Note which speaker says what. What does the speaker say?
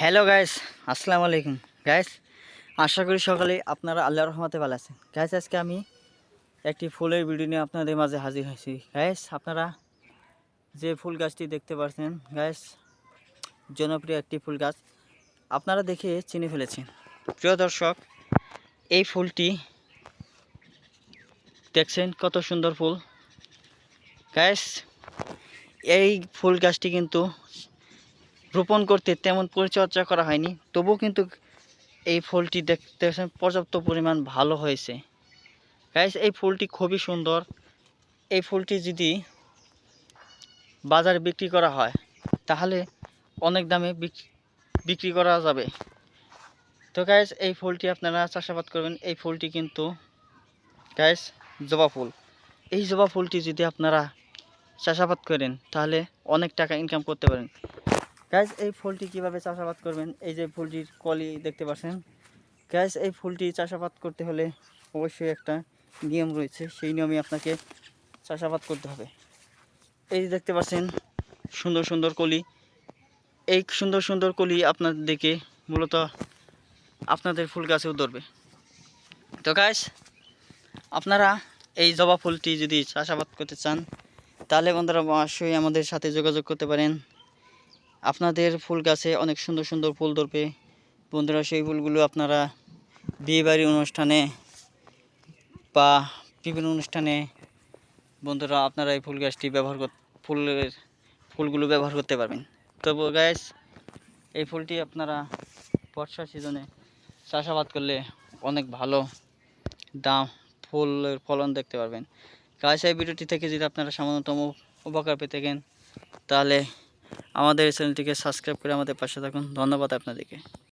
Speaker 1: Hello guys আসসালামু আলাইকুম guys আশা করি সকালে আপনারা আল্লাহ রহমতে ভালো আছেন। গাইস আজকে আমি একটি ফুলের ভিডিও নিয়ে আপনাদের মাঝে হাজির হয়েছি। গাইস আপনারা যে ফুল গাছটি দেখতে পাচ্ছেন গাইস জনপ্রিয় একটি ফুল গাছ, আপনারা দেখে চিনে ফেলেছেন। প্রিয় দর্শক, এই ফুলটি দেখছেন কত সুন্দর ফুল। গাইস এই ফুল গাছটি কিন্তু রোপণ করতে তেমন পরিচর্যা করা হয়নি। তবুও কিন্তু এই ফুলটি দেখতে পর্যাপ্ত পরিমাণ ভালো হয়েছে। গাইস এই ফুলটি খুবই সুন্দর। এই ফুলটি যদি বাজারে বিক্রি করা হয়, তাহলে অনেক দামে বিক- বিক্রি করা যাবে। তো গাইস এই ফুলটি আপনারা চাষাবাদ করবেন। এই ফুলটি কিন্তু গাইস জবা ফুল। এই জবা ফুলটি যদি আপনারা চাষাবাদ করেন, তাহলে অনেক টাকা ইনকাম করতে পারেন। গ্যাস এই ফুলটি কীভাবে চাষাবাদ করবেন? এই যে ফুলটির কলি দেখতে পাচ্ছেন। গ্যাস এই ফুলটি চাষাবাদ করতে হলে অবশ্যই একটা নিয়ম রয়েছে। সেই নিয়মে আপনাকে চাষাবাদ করতে হবে। এই দেখতে পাচ্ছেন, সুন্দর সুন্দর কলি। এই সুন্দর সুন্দর কলি আপনাদের দেখে মূলত আপনাদের ফুল গাছেও ধরবে। তো গ্যাস আপনারা এই জবা ফুলটি যদি চাষাবাদ করতে চান, তাহলে বন্ধুরা অবশ্যই আমাদের সাথে যোগাযোগ করতে পারেন। আপনাদের ফুল গাছে অনেক সুন্দর সুন্দর ফুল ধরবে। বন্ধুরা, সেই ফুলগুলো আপনারা বিয়েবাড়ি অনুষ্ঠানে বা বিভিন্ন অনুষ্ঠানে, বন্ধুরা, আপনারা এই ফুল গাছটি ব্যবহার কর, ফুলের ফুলগুলো ব্যবহার করতে পারবেন। তবু গ্যাস এই ফুলটি আপনারা বর্ষা সিজনে চাষাবাদ করলে অনেক ভালো দাম ফুলের ফলন দেখতে পারবেন। গাছ এই ভিডিওটি থেকে যদি আপনারা সামান্যতম উপকার পেতে থাকেন, তাহলে আমাদের চ্যানেলটিকে সাবস্ক্রাইব করে আমাদের পাশে থাকুন। ধন্যবাদ আপনাদেরকে।